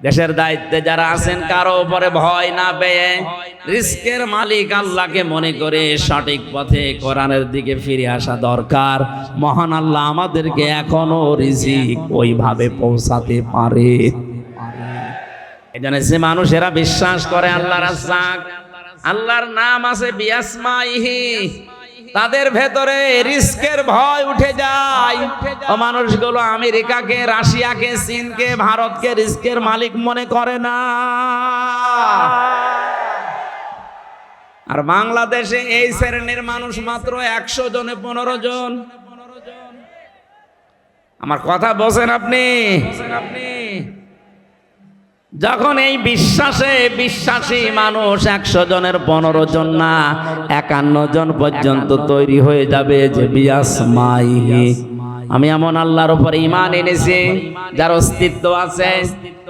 দেশের দায়িত্বে যারা আছেন, কারও উপরে ভয় না পেয়ে রিস্কের মালিক আল্লাহকে মনে করে সঠিক পথে কোরআনের দিকে ফিরে আসা দরকার। মহান আল্লাহ আমাদেরকে এখনও রিজিক ওইভাবে পৌঁছাতে পারে। জন্য যে মানুষেরা বিশ্বাস করে, আল্লাহ রাজ্জাক, আল্লাহর নাম আছে বিয়াসমাইহি তাদের ভেতরে রিস্কের ভয় উঠে যায়। ও মানুষগুলো আমেরিকাকে, রাশিয়াকে, চীনকে, ভারতকে রিস্কের মালিক মনে করে না। আর বাংলাদেশে এই শ্রেণির মানুষ মাত্র একশো জনে, পনেরো জন। আমার কথা বোঝেন আপনি? আপনি যখন এই বিশ্বাসে বিশ্বাসী মানুষ একশো জনের পনেরো জন না, একান্ন জন পর্যন্ত তৈরি হয়ে যাবে যে বিয়াস মাইহি। আমি এমন আল্লাহর উপর ইমান এনেছি, যার অস্তিত্ব আছে,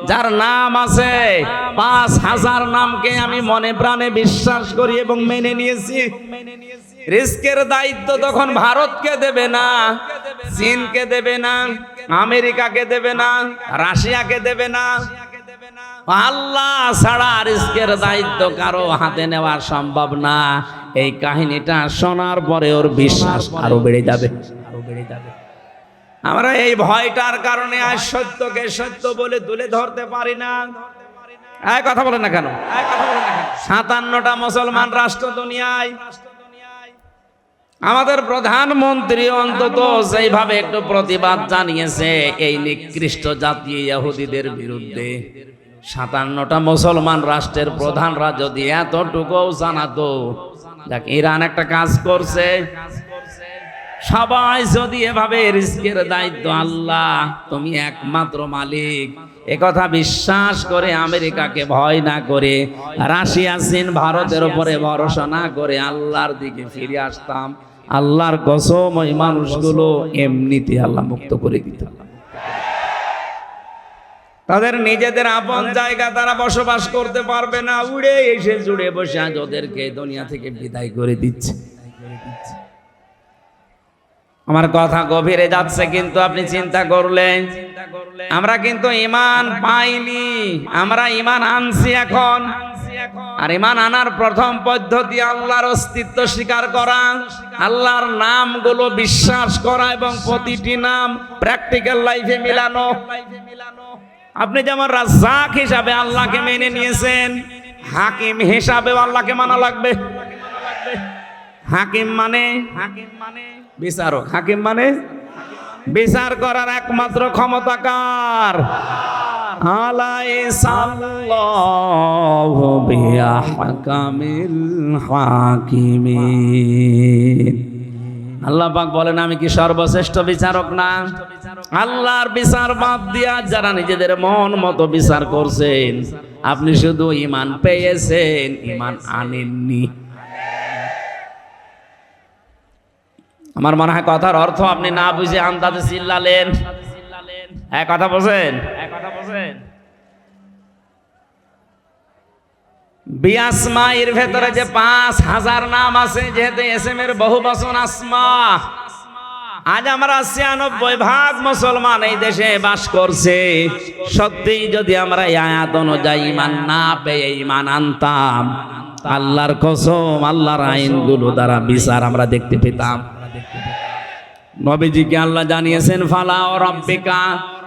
যার নাম আছে। পাঁচ হাজার নামকে আমি মনে প্রাণে বিশ্বাস করি এবং মেনে নিয়েছি। রিস্কের দায়িত্ব তখন ভারতকে দেবে না, চীনকে দেবে না, আমেরিকাকে দেবে না, রাশিয়াকে দেবে না আল্লাহ ছাড়া রিস্কের দায়িত্ব কারও হাতে নেওয়া সম্ভব না। এই কাহিনীটা শোনার পরে ওর বিশ্বাস আরও বেড়ে যাবে। আরও বেড়ে যাবে আমরা এই ভয়টার কারণে আজ সত্যকে সত্য বলে তুলে ধরতে পারি না। এক কথা বলেন না কেন? সাতান্নটা মুসলমান রাষ্ট্র দুনিয়ায়। আমাদের প্রধানমন্ত্রী অন্তত সেইভাবে একটু প্রতিবাদ জানিয়েছে এই নিকৃষ্ট জাতীয় ইহুদিদের বিরুদ্ধে। সাতান্নটা মুসলমান রাষ্ট্রের প্রধানরা যদি এতটুকু জানাতো। দেখ ইরান একটা কাজ করছে। সবাই যদি এভাবে রিস্কের দায়িত্ব, আল্লাহ, তুমি একমাত্র মালিক। একথা বিশ্বাস করে আমেরিকাকে ভয় না করে, রাশিয়া, চীন, ভারতের উপরে ভরসা না করে আল্লাহর দিকে ফিরে আসতাম। আল্লাহর কসম ওই মানুষগুলো এমনিতে আল্লাহ মুক্ত করে দিত। তাদের নিজেদের আপন জায়গা তারা বসবাস করতে পারবে না। উড়ে এসে জুড়ে বসে আজ ওদেরকে দুনিয়া থেকে বিদায় করে দিচ্ছে। আমার কথা গভীরে যাচ্ছে, কিন্তু আপনি চিন্তা করলেন, আমরা কিন্তু ইমান পাইনি, আমরা ইমান আনছি এখন। আর ইমান আনার প্রথম পদ্ধতি আল্লাহর অস্তিত্ব স্বীকার করা, আল্লাহর নামগুলো বিশ্বাস করা এবং প্রতিটি নাম প্র্যাকটিক্যাল লাইফে মিলানো। আপনি যেমন রাজ্জাক হিসাবে আল্লাহকে মেনে নিয়েছেন, হাকিম হিসাবে আল্লাহকে মানা লাগবে। হাকিম মানে? হাকিম মানে বিচারক। হাকিম মানে? বিচার করার একমাত্র সাল্লাল্লাহু বিআহকামিল হাকিমিন। আল্লাহ পাক বলেন, আমি কি সর্বশ্রেষ্ঠ বিচারক না? আল্লাহর বিচার বাদ দিয়া যারা নিজেদের মন মতো বিচার করছেন, আপনি শুধু ইমান পেয়েছেন ইমান আনেননি। আমার মনে হয় কথার অর্থ আপনি না বুঝে আন্দাজে চিল্লালেন। এক কথা বলছেন এক কথা বলছেন? বিয়াসমা এর ভেতরে যে পাঁচ হাজার নাম আছে যেহেতু এস এম এর বহু বচন আসমা। আজ আমরা ছিয়ানব্বই ভাগ মুসলমান এই দেশে বাস করছে। সত্যিই যদি আমরা আয়াত অনুযায়ী ইমান না পেয়ে ইমান আনতাম আল্লাহর কসম আল্লাহর আইনগুলো দ্বারা বিচার আমরা দেখতে পেতাম। নবীজিকে আল্লাহ জানিয়েছেন ফালা ও রব্বিকা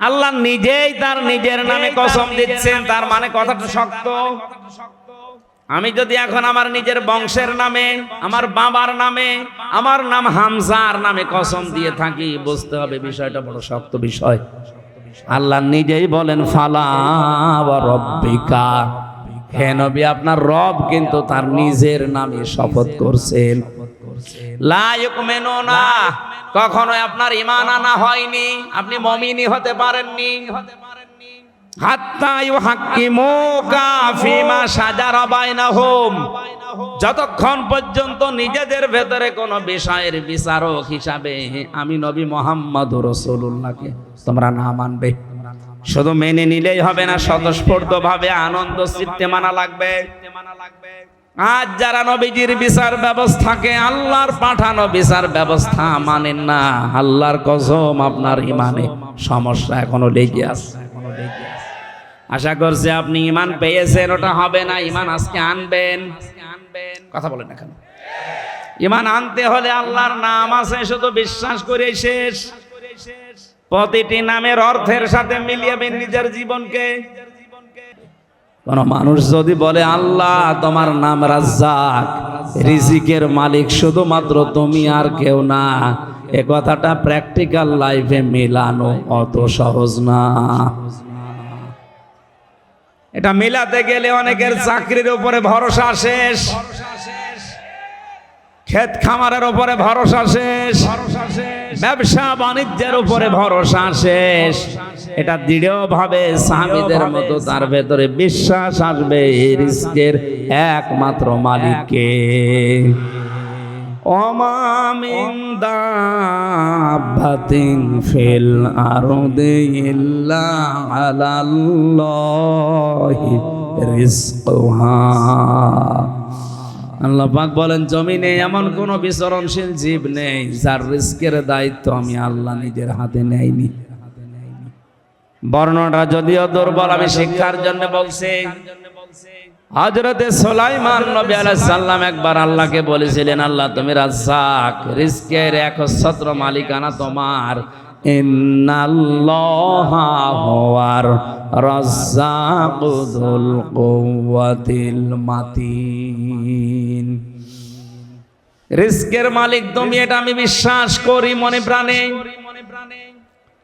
আল্লাহ নিজেই তার নিজের নামে কসম দিচ্ছেন তার মানে কথাটা শক্ত। আমি যদি এখন আমার নিজের বংশের নামে আমার বাবার নামে আমার নাম হামজার নামে কসম দিয়ে থাকি বুঝতে হবে বিষয়টা বড় শক্ত বিষয়। আল্লাহ নিজেই বলেন ফালা রব্বিকা। হে নবী আপনার রব কিন্তু তার নিজের নামে শপথ করছেন। কখনো আপনার ঈমান আনা হয়নি। আপনি মুমিনই হতে পারেননি। যতক্ষণ পর্যন্ত নিজেদের ভেতরে কোনো বিষয়ের বিচারক হিসাবে আমি নবী মোহাম্মদ রসুল্লাহকে তোমরা না মানবে। শুধু মেনে নিলেই হবে না স্বতঃস্ফূর্ত ভাবে আনন্দ চিত্তে মানা লাগবে। আজ যারা নবীজির বিচার ব্যবস্থাকে আল্লাহর পাঠানো বিচার ব্যবস্থা মানেন না, আল্লাহর কসম আপনার ইমানে সমস্যা এখনও লেগে আছে। আশা করছি আপনি ইমান পেয়েছেন, ওটা হবে না, ইমান আজকে আনবেন। কথা বলেন না কেন? ইমান আনতে হলে আল্লাহর নাম আছে, শুধু বিশ্বাস করে শেষ। প্রতিটি নামের অর্থের সাথে মিলিয়েবেন নিজের জীবনকে কোন মানুষ যদি বলে, আল্লাহ, তোমার নাম রাজ্জাক, রিজিকের মালিক, শুধুমাত্র তুমি আর কেউ না, এ কথাটা প্র্যাকটিক্যাল লাইফে মেলানো অত সহজ না। এটা মেলাতে গেলে অনেকের চাকরির উপরে ভরসা শেষ। ক্ষেত খামারের উপরে ভরসা শেষ। ব্যবসা বাণিজ্যের উপরে ভরসা শেষ। এটা দৃঢ়ভাবে স্বামীদের মতো তার ভেতরে বিশ্বাস আসবে রিস্কের একমাত্র মালিককে। অমামিন দাব্বাতিন ফিল আরদি ইল্লা আলাল্লাহি রিজকুহা আল্লাহ পাক বলেন, জমিনে এমন কোন বিচরণশীল জীব নেই যার রিস্কের দায়িত্ব আমি আল্লাহ নিজের হাতে নেইনি। বর্ণনা যদিও দুর্বল, আমি শিক্ষার জন্য বলছি হজরতে সোলাইমান নবী আলাইহিস সালাম একবার আল্লাহকে বলেছিলেন, আল্লাহ, তুমি রাজ্জাক, রিস্কের এক একচ্ছত্র মালিকানা তোমার। হুয়ার রাজ্জাকুল কুওয়াতিল মাতিন। রিস্কের মালিক তুমি, এটা আমি বিশ্বাস করি মনে প্রাণে।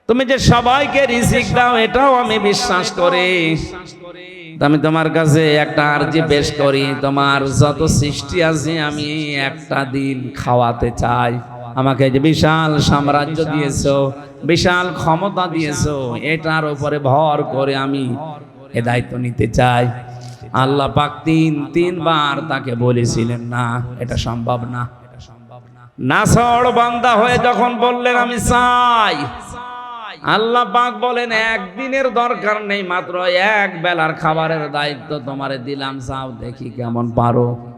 তুমি যে সবাইকে রিজিক দাও, এটাও আমি বিশ্বাস করি। আমি তোমার কাছে একটা আর্জি পেশ করি, তোমার যত সৃষ্টি আছে আমি একটা দিন খাওয়াতে চাই। আমাকে যে বিশাল সাম্রাজ্য দিয়েছ, বিশাল ক্ষমতা দিয়েছ, এটার উপরে ভর করে আমি এ দায়িত্ব নিতে চাই। আল্লাহ পাক তিন, তিনবার তাকে বলেছিলেন, না, এটা সম্ভব না। বান্দা হয়ে যখন বললেন, আমি চাই। আল্লাহ পাক বলেন একদিনের দরকার নেই, মাত্র এক বেলার খাবারের দায়িত্ব তোমারে দিলাম, চাও দেখি কেমন পারো।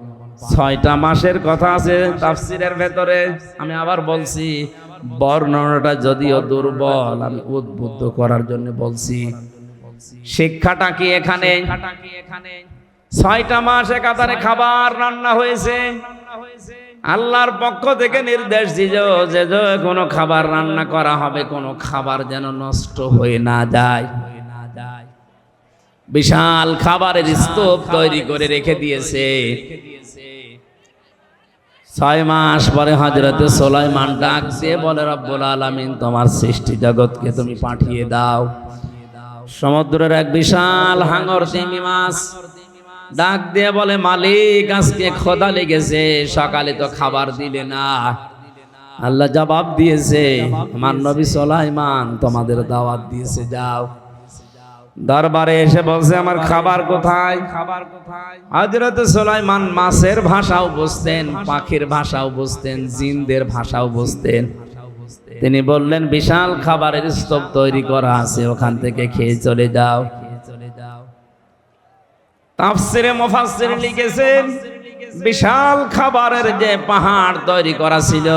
ছয়টা মাসের কথা আছে তাফসিরের ভেতরে। আমি আবার বলছি, বর্ণনাটা যদিও দুর্বল, আমি উদ্বুদ্ধ করার জন্য বলছি। শিক্ষাটা কি এখানে? ছয়টা মাস একাধারে খাবার রান্না হয়েছে। আল্লাহর পক্ষ থেকে নির্দেশ দিল যে যে কোনো খাবার রান্না করা হবে, কোনো খাবার যেন নষ্ট হয়ে না যায়। বিশাল খাবারের স্তূপ তৈরি করে রেখে দিয়েছে। ছয় মাস পরে হজরতে সোলাইমান ডাক দিয়ে বলে রব্বুল আলামিন তোমার সৃষ্টি জগৎকে তুমি পাঠিয়ে দাও। সমুদ্রের এক বিশাল হাঙর তিমি মাছ। ডাক দিয়ে বলে মালিক আজকে খোদা লেগেছে সকালে তো খাবার দিলে না। আল্লাহ জবাব দিয়েছে আমার নবী সোলাইমান তোমাদের দাওয়াত দিয়েছে যাও। দরবারে এসে বলছে আমার খাবার কোথায়? খাবার কোথায়? হজরত সোলাইমান মাছের ভাষাও বুঝতেন পাখির ভাষাও বুঝতেন জিনদের ভাষাও বুঝতেন। তিনি বললেন বিশাল খাবারের স্তূপ তৈরি করা আছে ওখান থেকে খেয়ে চলে যাও। তাফসিরে মুফাসসির লিখেছেন বিশাল খাবারের যে পাহাড় তৈরি করা ছিল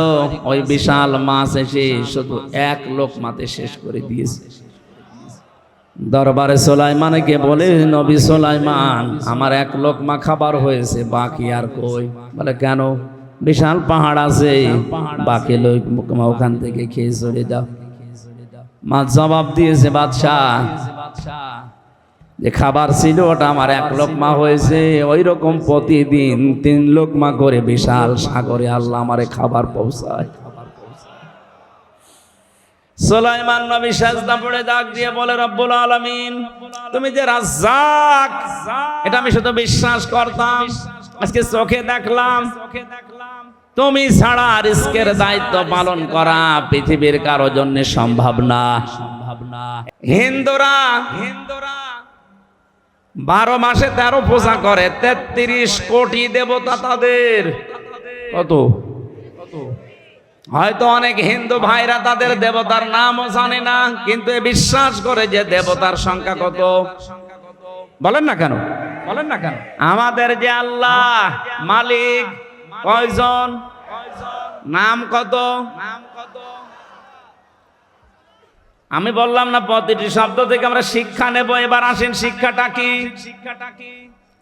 ওই বিশাল মাছ এসে শুধু এক লোকমাতে শেষ করে দিয়েছে। দরবারে সোলাইমানকে বলে নবী সোলাইমান, আমার এক লোকমা খাবার হয়েছে, বাকি আর কই? বলে, কেন? বিশাল পাহাড় আছে, বাকি লোকমা ওখান থেকে খেয়ে চলে যাও। মা জবাব দিয়েছে, বাদশাহ, যে খাবার ছিল ওটা আমার এক লোকমা হয়েছে, ওই রকম প্রতিদিন তিন লোকমা করে বিশাল সাগরে আল্লাহ আমারে খাবার পৌঁছায়। সোলাইমান নবী সাজদা পড়ে ডাক দিয়ে বলে, রব্বুল আলামিন, তুমি যে রাজ্জাক, এটা আমি শুধু বিশ্বাস করতাম, আজকে চোখে দেখলাম, তুমি ছাড়া রিস্কের দায়িত্ব পালন করা পৃথিবীর কারও জন্য সম্ভব না। সম্ভব না হিন্দুরা হিন্দুরা বারো মাসে তেরো পূজা করে, তেত্রিশ কোটি দেবতা তাদের। কত? হয়তো অনেক হিন্দু ভাইরা তাদের দেবতার নামও জানে না কিন্তু বিশ্বাস করে যে দেবতার সংখ্যা কত? বলেন না কেন? বলেন না কেন? আমাদের যে আল্লাহ মালিক কয়জন? নাম কত? নাম কত আমি বললাম না প্রতিটি শব্দ থেকে আমরা শিক্ষা নেব এবার আসেন শিক্ষাটা কি শিক্ষাটা কি?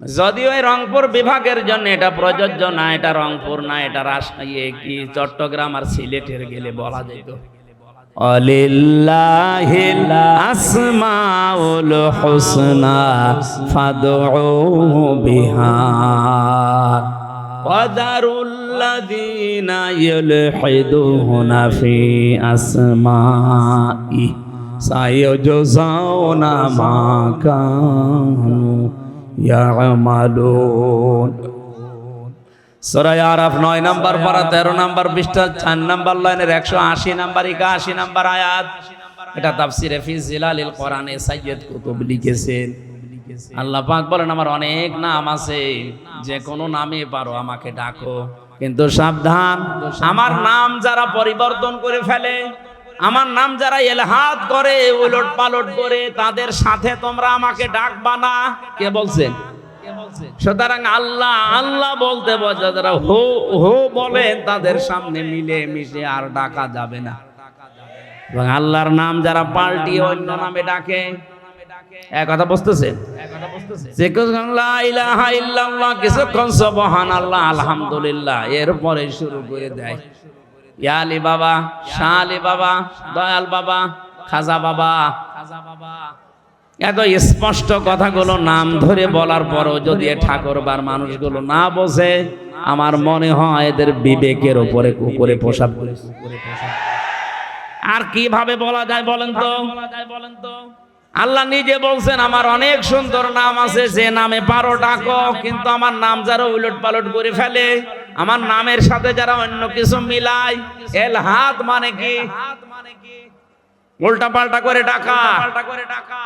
যদিও এই রংপুর বিভাগের জন্য এটা প্রযোজ্য না, এটা রংপুর না, এটা রাজশাহী ইয়ে কি, চট্টগ্রাম আর সিলেটের গেলে বলা যেত। অলিল্লাহিল আসমাউল হুসনা ফাদউ বিহা। মা কানু ইয়ামালুন। সরাই আরাফ নয় নাম্বার পারা, তেরো নাম্বার পৃষ্ঠা, চার নাম্বার লাইনের একশো আশি নাম্বার, একাশি নাম্বার আয়াত। এটা তাফসিরে ফিজিলালিল কোরআনে সাইয়্যদ কুতুব লিখেছেন। আল্লাহ পাক বলেন, আমার অনেক নাম আছে, যে কোনো নামে পারো, আমাকে ডাকো। কিন্তু সাবধান, আমার নাম যারা পরিবর্তন করে ফেলে আমার নাম যারা এলহাদ করে উলট পালট করে তাদের সাথে তোমরা আমাকে ডাকবা না। কে বলছেন সুতরাং আল্লাহ আল্লাহ বলতে বোঝা যারা হো হো বলেন তাদের সামনে মিলে মিশে আর ডাকা যাবে না। এবং আল্লাহর নাম যারা পাল্টি অন্য নামে ডাকে এক কথা বুঝতেছেন কিছুক্ষণ কিছুক্ষণ সুবহানাল্লাহ, আলহামদুলিল্লাহ এরপরে শুরু করে দেয়। ইয়া আলী বাবা শাহ আলী বাবা, দয়াল বাবা, খাজা বাবা। এত স্পষ্ট কথাগুলো নাম ধরে বলার পরও যদি ঠাকুরবার মানুষগুলো না বোঝে, আমার মনে হয় এদের বিবেকের উপরে কুকুরে পোশাক আর কীভাবে বলা যায় বলেন তো? বলেন তো আল্লাহ নিজে বলছেন, আমার অনেক সুন্দর নাম আছে, যে নামে পারো ডাকো, কিন্তু আমার নাম যারা উলট পালট করে ফেলে আমার নামের সাথে যারা অন্য কিছু মিলায় এল হাত মানে কি? উল্টা পাল্টা করে ডাকা। করে ডাকা।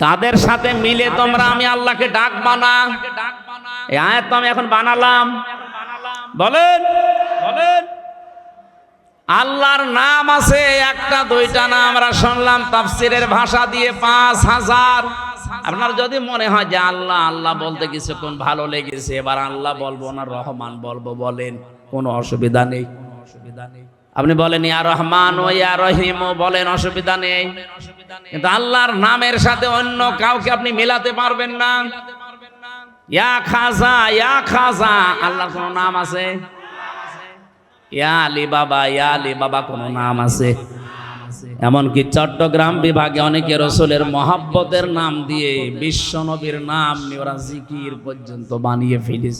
তাদের সাথে মিলে তোমরা আমি আল্লাহকে ডাক বানা। এই আয়াত তো আমি এখন বানালাম। বলেন। বলেন। আল্লাহর নাম আছে একটা দুইটা না আমরা শুনলাম তাফসিরের ভাষা দিয়ে পাঁচ হাজার। আপনার যদি মনে হয় যে আল্লাহ আল্লাহ বলতে কিছুক্ষণ ভালো লেগেছে, এবার আল্লাহ বলব না, রহমান বলব, বলেন, কোনো অসুবিধা নেই। অসুবিধা নেই আপনি বলেন, ইয়া রহমান ও ইয়া রহিম ও বলেন, অসুবিধা নেই। কিন্তু আল্লাহর নামের সাথে অন্য কাউকে আপনি মেলাতে পারবেন না। ইয়া খাজা ইয়া খাজা আল্লাহর কোনো নাম আছে? ইয়া আলী বাবা ইয়া আলী বাবা কোনো নাম আছে? এমনকি চট্টগ্রাম বিভাগে অনেকে রসুলের মহাব্বতের নাম দিয়ে বিশ্ব নবীর নাম নিয়ে জিকির পর্যন্ত বানিয়ে ফেলিস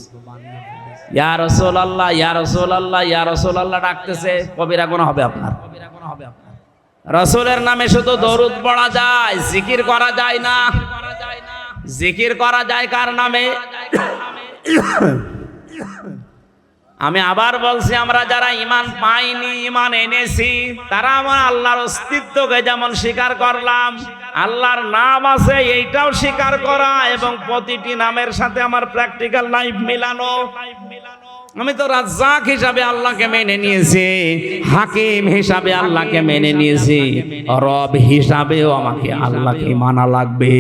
ইয়া রসুল আল্লাহ ইয়া রসুল আল্লাহ ইয়া রসুল আল্লাহ ডাকতেছে, কবিরা কোনো হবে আপনার। রসুলের নামে শুধু দরুদ পড়া যায়, জিকির করা যায় না। জিকির করা যায় কার নামে? আমি আবার বলছি, আমরা যারা ইমান পাইনি ইমান এনেছি, তারা আমার আল্লাহর অস্তিত্বকে যেমন স্বীকার করলাম, আল্লাহর নাম আছে, এইটাও স্বীকার করা এবং প্রতিটি নামের সাথে আমার প্র্যাকটিক্যাল লাইফ মিলানো। আমি তো রাজ্জাক হিসাবে আল্লাহকে মেনে নিয়েছি, হাকিম হিসাবে আল্লাহকে মেনে নিয়েছি, রব হিসাবেও আমাকে আল্লাহকে মানা লাগবে।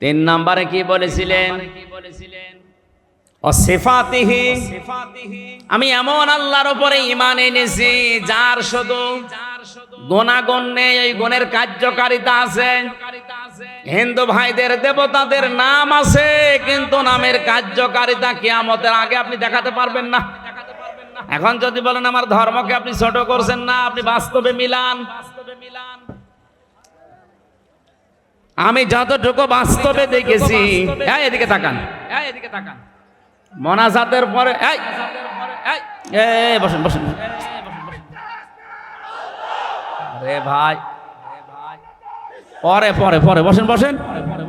তিন নম্বরে কি বলেছিলেন? আমি এমন আল্লাহর উপরে ইমান এনেছি, যার শুধু গুণাগুণ নেই, এই গুণের কার্যকারিতা আছে। হিন্দু ভাইদের দেবতাদের নাম আছে, কিন্তু নামের কার্যকারিতা কিয়ামতের আগে আপনি দেখাতে পারবেন না। এখন যদি বলেন, আমার ধর্মকে আপনি ছোট করছেন না, আপনি বাস্তবে মিলান। আমি যতটুকু বাস্তবে দেখেছি এদিকে তাকান এদিকে তাকান। মনাজাতের পরে, এই বসেন বসেন। রে ভাই। পরে পরে পরে, বসেন বসেন।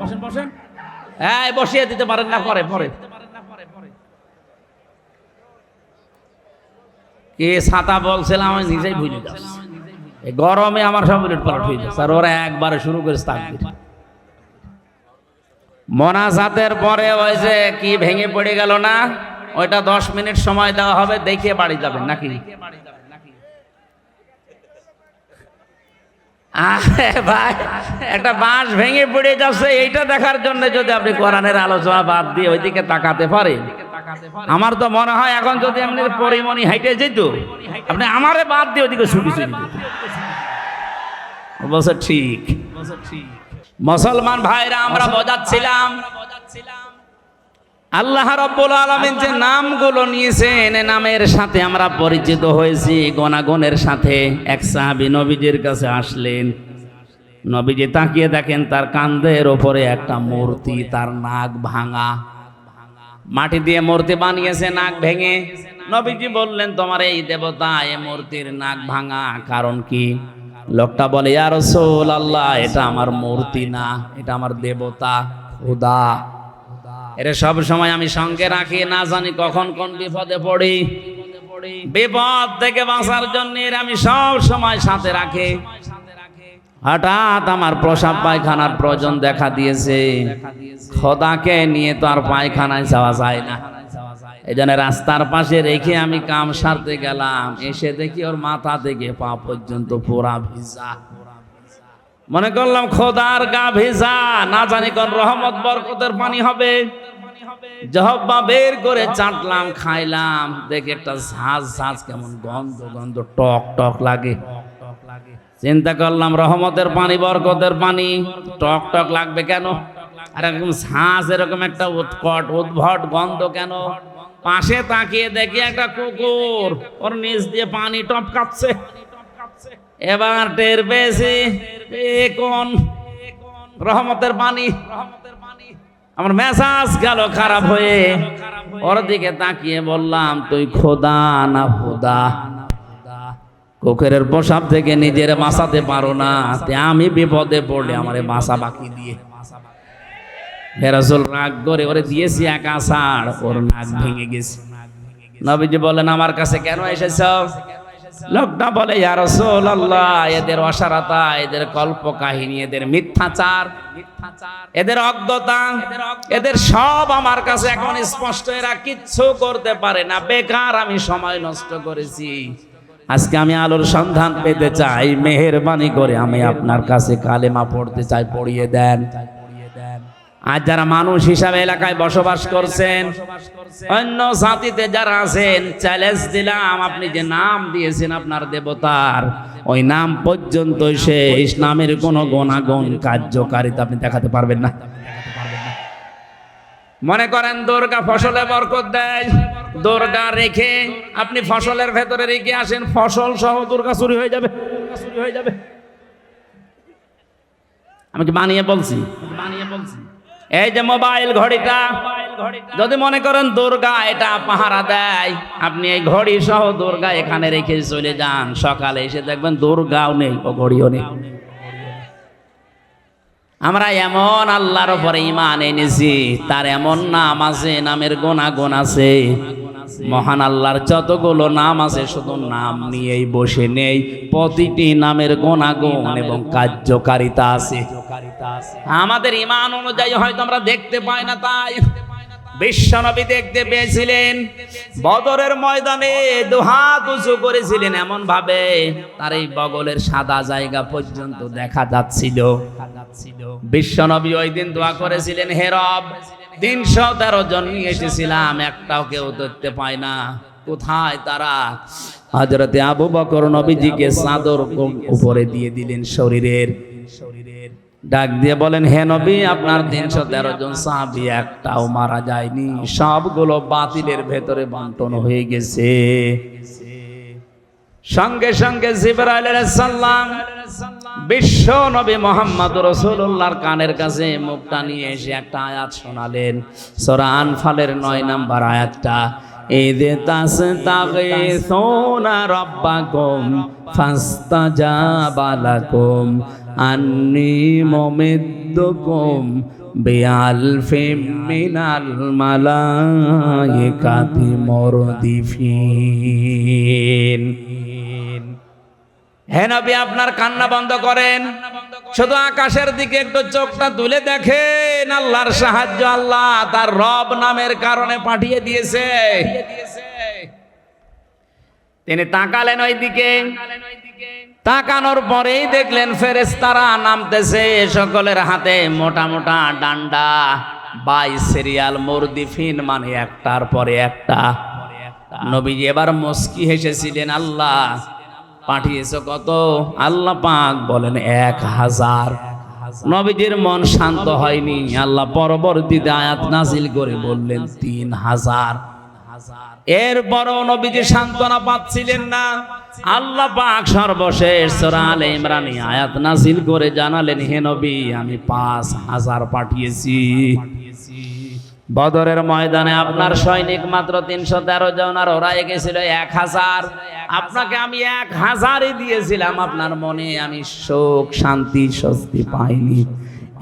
বসেন বসেন বসিয়ে দিতে পারেন না, পরে পরে। কে ছাতা বলছিলাম, আমি নিজেই ভুলে যাচ্ছি গরমে আমার সব উলট পালট হয়ে যাচ্ছে আর ওরা একবারে শুরু করে স্থান মোনাজাতের পরে ওই যে কি ভেঙে পড়ে গেল না? ওইটা দশ মিনিট সময় দেওয়া হবে, দেখে বাড়ি যাবেন নাকি? আরে ভাই, একটা বাঁশ ভেঙে পড়ে যাচ্ছে, এইটা দেখার জন্য যদি আপনি কোরআনের আলোচনা বাদ দিয়ে ওইদিকে তাকাতে পারেন। আমার তো মনে হয় এখন যদি আপনি পরিমণি হাইটে যেত, আপনি আমারে বাদ দিয়ে ওইদিকে ছুটি ছুটি বলছে, ঠিক। মুসলমান ভাইরা আমরা বোঝাচ্ছিলাম। আল্লাহ রব্বুল আলমিন যে নামগুলো নিয়েছেন নামের সাথে আমরা পরিচিত হয়েছি গণাগণের সাথে এক সাহাবি নবীজির কাছে আসলেন। নবীজি তাকিয়ে দেখেন তার কান্দের ওপরে একটা মূর্তি তার নাক ভাঙা। মাটি দিয়ে মূর্তি বানিয়েছে নাক ভেঙে। নবীজি বললেন তোমার এই দেবতা এ মূর্তির নাক ভাঙা কারণ কি? লোকটা বলে, ইয়া রাসূল আল্লাহ এটা আমার মূর্তি না, এটা আমার দেবতা, খুদা। এটা সব সময় আমি সঙ্গে রাখি, না জানি কখন কোন বিপদে পড়ি। বিপদ থেকে বাঁচার জন্য এর আমি সব সময় সাথে রাখি। হঠাৎ আমার প্রসাব পায়খানার প্রয়োজন দেখা দিয়েছে। খোদাকে নিয়ে তো আর পায়খানায় যাওয়া যায় না। এই জন্য রাস্তার পাশে রেখে আমি কাম সারতে গেলাম। এসে দেখি ওর মাথা থেকে পা পর্যন্ত পুরা ভিজা। মনে করলাম, খোদার গা ভেজা। না জানি কোন রহমত, বরকতের পানি হবে। জহব্বা বের করে চাটলাম, খাইলাম। দেখে একটা ঝাঁজ ঝাঁজ কেমন গন্ধ গন্ধ, টক টক লাগে। চিন্তা করলাম, রহমতের পানি, বরকতের পানি, টক টক লাগবে কেন? আর এরকম ঝাঁজ, এরকম একটা উৎকট, উদ্ভট গন্ধ কেন? পাশে তাকিয়ে দেখি একটা কুকুর। ওর নিচ দিয়ে পানি টপকাচ্ছে। এবার টের পেয়েছি কোন? রহমতের পানি আমার মেজাজ গেল খারাপ হয়ে। ওর দিকে তাকিয়ে বললাম তুই খোদা না খোদা? কুকুরের পোশাক থেকে নিজের বাঁচাতে পারো না। আমি বিপদে পড়লে আমার বাসা বাকি দিয়ে। ফেরাজুল রাগ করে, ওরে দিয়েছি এক আষাঢ়, ওর নাক ভেঙে গেছে। নবীজি বলেন, আমার কাছে কেন এসেছ? লোকটা বলে, ইয়া রাসূলুল্লাহ, এদের অসারতা, এদের কল্প কাহিনী, এদের মিথ্যাচার, এদের অজ্ঞতা, এদের সব আমার কাছে এখন স্পষ্ট, এরা কিচ্ছু করতে পারে না। বেকার আমি সময় নষ্ট করেছি। আজকে আমি আলোর সন্ধান পেতে চাই। মেহেরবানি করে আমি আপনার কাছে কালেমা পড়তে চাই, পড়িয়ে দেন। আর যারা মানুষ হিসাবে এলাকায় বসবাস করছেন, অন্য জাতিতে যারা আছেন চ্যালেঞ্জ দিলাম, আপনি যে নাম দিয়েছেন আপনার দেবতার, ওই নাম পর্যন্ত সে ইসলামের কোনো গুণাগুণ কার্যকারিতা আপনি দেখাতে পারবেন না। মনে করেন দুর্গা ফসলে বরকত দেয়, দুর্গা রেখে আপনি ফসলের ভেতরে রেখে আসেন, ফসল সহ দুর্গা চুরি হয়ে যাবে। চুরি হয়ে যাবে আমি কি বানিয়ে বলছি বানিয়ে বলছি? এই যে মোবাইল ঘড়িটা, যদি মনে করেন দুর্গা এটা পাহারা দেয়, আপনি এই ঘড়ি সহ দুর্গা এখানে রেখে চলে যান। সকালে এসে দেখবেন দুর্গাও নেই ও ঘড়িও নেই। আমরা এমন আল্লাহর উপরে ইমান এনেছি, তার এমন নাম আছে, নামের গোনা গুণ আছে। মহান আল্লাহর যতগুলো নাম আছে শুধু নাম নিয়েই বসে নেই। প্রতিটি নামের গুণাগুণ এবং কার্যকারিতা আছে। আমাদের ইমান অনুযায়ী হয়তো আমরা দেখতে পাই না তাই। বিশ্বনবী দেখতে পেয়েছিলেন। বদরের ময়দানে দুহাত উঁচু করেছিলেন এমন ভাবে তার এই বগলের সাদা জায়গা পর্যন্ত দেখা যাচ্ছিল। বিশ্বনবী ওই দিন দোয়া করেছিলেন হেরব তিনশো তেরো জন নিয়ে এসেছিলাম, একটাও কেউ ধরতে পায় না। কোথায় তারা? হজরতে আবু বকর নবীজিকে চাদর উপরে দিয়ে দিলেন শরীরের শরীরের। ডাক দিয়ে বলেন, হে নবী, আপনার তিনশো তেরো জন সাহাবি একটাও মারা যায়নি। সবগুলো বাতিলের ভেতরে বন্টন হয়ে গেছে। সঙ্গে সঙ্গে জিবরাইল সাল্লাম বিশ্ব নবী মোহাম্মদ রসুল্লাহর কানের কাছে মুখটা নিয়ে এসে একটা আয়াত শোনালেন। সোরা আনফালের নয় নাম্বার আয়াতটা এদে তাস তাগে সোনা রব্বাকুম ফাস্তাজাবা লাকুম, আন্নি মমিদ্দুকুম বিআলফি মিনাল মালাইকাতি মুরদিফিন। হে নবী, আপনার কান্না বন্ধ করেন। শুধু আকাশের দিকে একটু চোখটা তুলে দেখেন, আল্লাহর সাহায্য আল্লাহ তার রব নামের কারণে পাঠিয়ে দিয়েছে। তিনি তাকালেন ওই দিকে তাকানোর পরেই দেখলেন ফেরেস্তারা নামতেছে সকলের হাতে মোটা মোটা ডান্ডা, বাই সিরিয়াল মুরদিফিন মানে একটার পরে একটা। নবীজি এবার মুস্কি হেসেছিলেন, আল্লাহ পাঠিয়েছ কত? আল্লাহ পাক বলেন, এক হাজার। নবীজির মন শান্ত হয়নি। আল্লাহ পরবর্তীতে আয়াত নাজিল করে বললেন, তিন হাজার। এরপরও নবীজি সান্ত্বনা পাচ্ছিলেন না। আল্লাহ পাক সর্বশেষ সূরা আলে ইমরানে আয়াত নাজিল করে জানালেন, হে নবী, আমি পাঁচ হাজার পাঠিয়েছি। বদরের ময়দানে আপনার সৈনিক মাত্র তিনশো তেরো জন আর ওরা গেছিল এক হাজার। আপনাকে আমি এক হাজারই দিয়েছিলাম, আপনার মনে আমি শোক শান্তি, স্বস্তি পাইনি।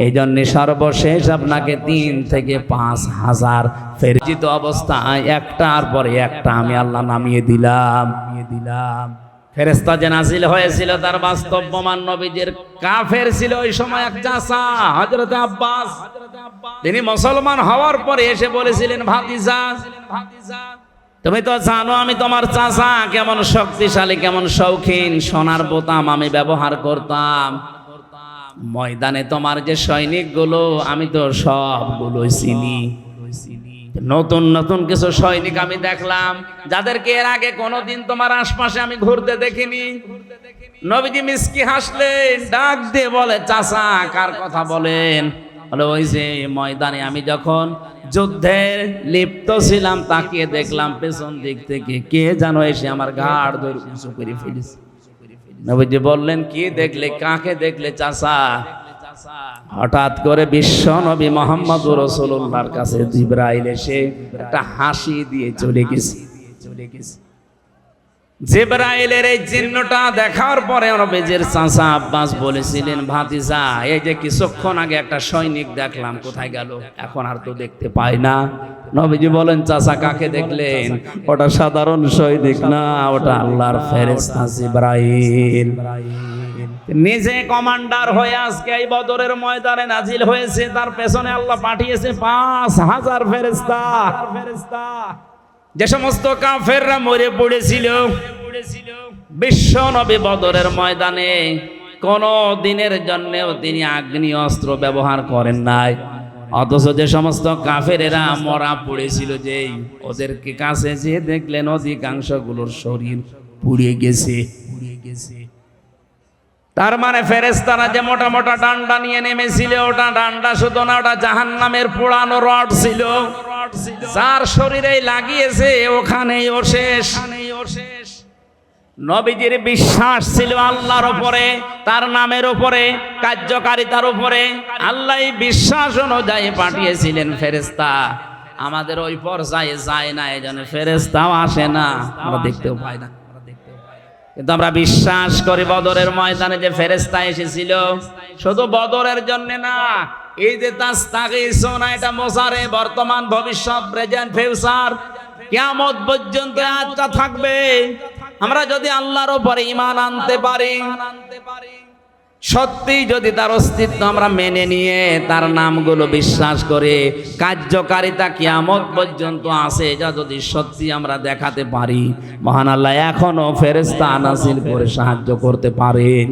এই জন্য সর্বশেষ আপনাকে তিন থেকে পাঁচ হাজার। ফেরজিত অবস্থায় একটার পরে একটা আমি আল্লাহ নামিয়ে দিলাম দিলাম। ফেরেস্তা যে নাজিল হয়েছিল তার বাস্তব প্রমাণ নবীজির কাফের ছিল ওই সময় এক চাষা হজরত আব্বাস। তিনি মুসলমান হওয়ার পরে এসে বলেছিলেন, ভাতিজা, তুমি তো জানো আমি তোমার চাষা কেমন শক্তিশালী, কেমন শৌখিন, সোনার বোতাম আমি ব্যবহার করতাম। ময়দানে তোমার যে সৈনিকগুলো, আমি তো সবগুলো চিনি। নতুন নতুন কিছু সৈনিক আমি দেখলাম, যাদেরকে এর আগে কোনোদিন তোমার আশপাশে আমি ঘুরতে দেখিনি। নবীজি মিসকি হাসলেন, ডাক দিয়ে বলে, চাচা, কার কথা বলেন? বলে, ওই যে ময়দানে আমি যখন যুদ্ধে লিপ্ত ছিলাম, তাকিয়ে দেখলাম পেছন দিক থেকে কে যেন এসে আমার ঘাড় ধরে উঁচু করে ফেলেছে। নবীজি বললেন, কি দেখলে, কাকে দেখলে, চাচা? হঠাৎ করে বিশ্ব নবী মোহাম্মদ রসুল্লাহর কাছে জিব্রাইল এসে একটা হাসি দিয়ে চলে গেছে। চলে এই চিহ্নটা দেখার পরে চাচা আব্বাস বলেছিলেন, ভাতিজা, এই যে কিছুক্ষণ আগে একটা সৈনিক দেখলাম, কোথায় গেল? এখন আর তো দেখতে পাই না। নবীজি বলেন, চাচা, কাকে দেখলেন? ওটা সাধারণ সৈনিক না, ওটা আল্লাহর ফেরেস্তা জিব্রাইল। নিজে কমান্ডার হয়ে আজকে এই বদরের ময়দানে নাজিল হয়েছে, তার পেছনে আল্লাহ পাঠিয়েছে পাঁচ হাজার ফেরেস্তা যে সমস্ত কাফেররা মরে পড়েছিল, বিশ্ব নবী বদরের ময়দানে কোন দিনের জন্যেও তিনি আগ্নি অস্ত্র ব্যবহার করেন নাই। অথচ যে সমস্ত কাফেরেরা মরা পড়েছিল যে ওদেরকে কাছে যে দেখলেন অধিকাংশগুলোর শরীর পুড়িয়ে গেছে পুড়িয়ে গেছে। তার মানে ফেরেস্তারা যে মোটা মোটা ডান্ডা নিয়ে নেমেছিল, ওটা ডান্ডা শুধু না, ওটা জাহান নামের পোড়ানো রড ছিল। যার শরীরে লাগিয়েছে, ওখানেই ও শেষ। নবীজির বিশ্বাস ছিল আল্লাহর উপরে, তার নামের উপরে, কার্যকারিতার উপরে। আল্লাহ বিশ্বাস অনুযায়ী পাঠিয়েছিলেন ফেরেস্তা আমাদের ওই পর্যায়ে যায় না এই জন্য ফেরেস্তাও আসে না, আমরা দেখতেও পাই না। কিন্তু আমরা বিশ্বাস করি বদরের ময়দানে যে ফেরেস্তা এসেছিল। শুধু বদরের জন্য না, এই যে তাস্তাগিসুনা এটা মোসারে, বর্তমান ভবিষ্যৎ প্রেজেন্ট ফিউচার কিয়ামত পর্যন্ত আজটা থাকবে। আমরা যদি আল্লাহর উপরে পারি আনতে পারি সত্যি যদি তার অস্তিত্ব আমরা মেনে নিয়ে তার নামগুলো বিশ্বাস করে, কার্যকারিতা কিয়ামত পর্যন্ত আসে যা যদি সত্যি আমরা দেখাতে পারি, মহান আল্লাহ এখনও ফেরেস্তা নাসিল করে সাহায্য করতে পারেন।